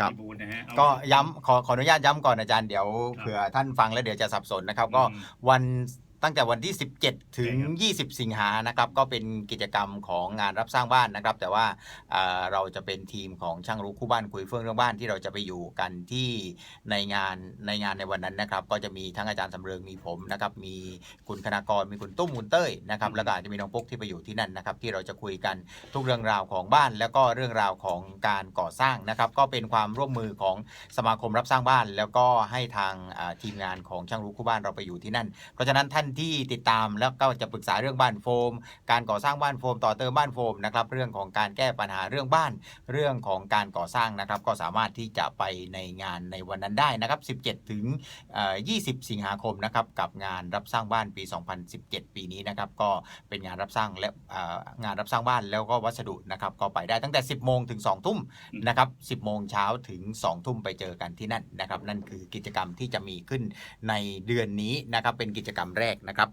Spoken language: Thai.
ครับ พี่บูลนะฮะเอา ก็ย้ำขอขออนุญาตย้ำก่อนอาจารย์เดี๋ยวครับเผื่อท่านฟังแล้วเดี๋ยวจะสับสนนะครับ ก็อืมวัน ตั้งแต่วันที่ 17 ถึงใช่ครับ20 สิงหานะครับ ก็เป็นกิจกรรมของงานรับสร้างบ้านนะครับ แต่ว่าเอ่อเราจะเป็นทีมของช่างรู้คู่บ้านคุยเฟื่องเรื่องบ้านที่เราจะไปอยู่กันที่ในงานในงานในวันนั้นนะครับ ก็จะมีทั้งอาจารย์สำเริงมีผมนะครับ มีคุณคณากรมีคุณตุ้มคุณเต้ยนะครับ แล้วก็อาจจะมีน้องปุ๊กที่ไปอยู่ที่นั่นนะครับ ที่เราจะคุยกันทุกเรื่องราวของบ้าน แล้วก็เรื่องราวของการก่อสร้างนะครับ ก็เป็นความร่วมมือของสมาคมรับสร้างบ้าน แล้วก็ให้ทางอ่าทีมงานของช่างรู้คู่บ้านเราไปอยู่ที่นั่น เพราะฉะนั้นท่านที่ติดตามแล้วก็จะปรึกษาเรื่องบ้านโฟม การก่อสร้างบ้านโฟม ต่อเติมบ้านโฟมนะครับเรื่องของการแก้ปัญหาเรื่องบ้าน เรื่องของการก่อสร้างนะครับ ก็สามารถที่จะไปในงานในวันนั้นได้นะครับ 17 ถึง 20 สิงหาคมนะครับกับงานรับสร้างบ้านปี 2017 ปีนี้นะครับก็เป็นงานรับสร้างและงานรับสร้างบ้านแล้วก็วัสดุนะครับก็ไปได้ตั้งแต่ 10 โมงถึง 2 ทุ่มนะครับ 10 โมงเช้าถึง 2 ทุ่มไปเจอกันที่นั่นนะครับนั่นคือกิจกรรมที่จะมีขึ้นในเดือนนี้นะครับเป็นกิจกรรมแรกนะครับ